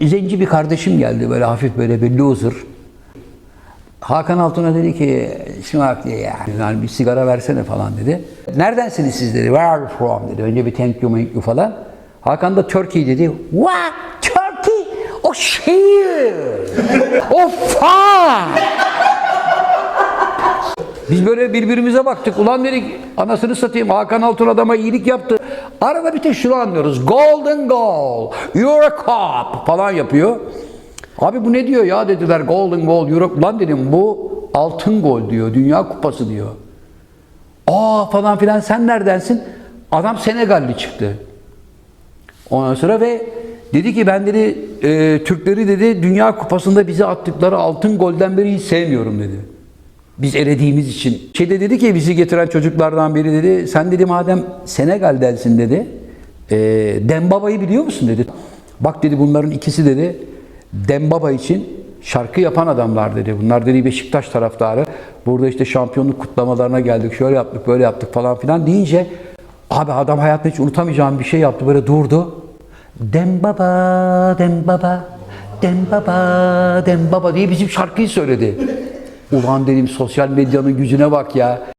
zenci bir kardeşim geldi böyle hafif böyle bir loser. Hakan Altun'a dedi ki smoke ya yani bir sigara versene falan dedi. Neredensiniz siz dedi. Where are you from dedi. Önce bir thank you, thank you falan. Hakan da Turkey dedi. What? Turkey? Oh shit! Oh fuck! Biz böyle birbirimize baktık. Ulan dedik anasını satayım Hakan Altun adama iyilik yaptı. Arada bir tek şunu anlıyoruz. Golden goal. You're a cop falan yapıyor. Abi bu ne diyor ya dediler golden goal. Europe. Lan dedim bu altın gol diyor. Dünya kupası diyor. Aa falan filan sen neredensin? Adam Senegalli çıktı. Ondan sonra ve dedi ki ben dedi e, Türkleri dedi Dünya Kupası'nda bize attıkları altın golden beri hiç sevmiyorum dedi. Biz elediğimiz için. Şeyde dedi ki bizi getiren çocuklardan biri dedi sen dedi madem Senegal'densin dedi e, Dembaba'yı biliyor musun dedi. Bak dedi bunların ikisi dedi Dembaba için şarkı yapan adamlar dedi. Bunlar dedi Beşiktaş taraftarı. Burada işte şampiyonluk kutlamalarına geldik. Şöyle yaptık, böyle yaptık falan filan deyince abi adam hayatında hiç unutamayacağım bir şey yaptı. Böyle durdu. Dembaba, Dembaba, Dembaba, Dembaba diye bizim şarkıyı söyledi. Ulan dedim sosyal medyanın gücüne bak ya.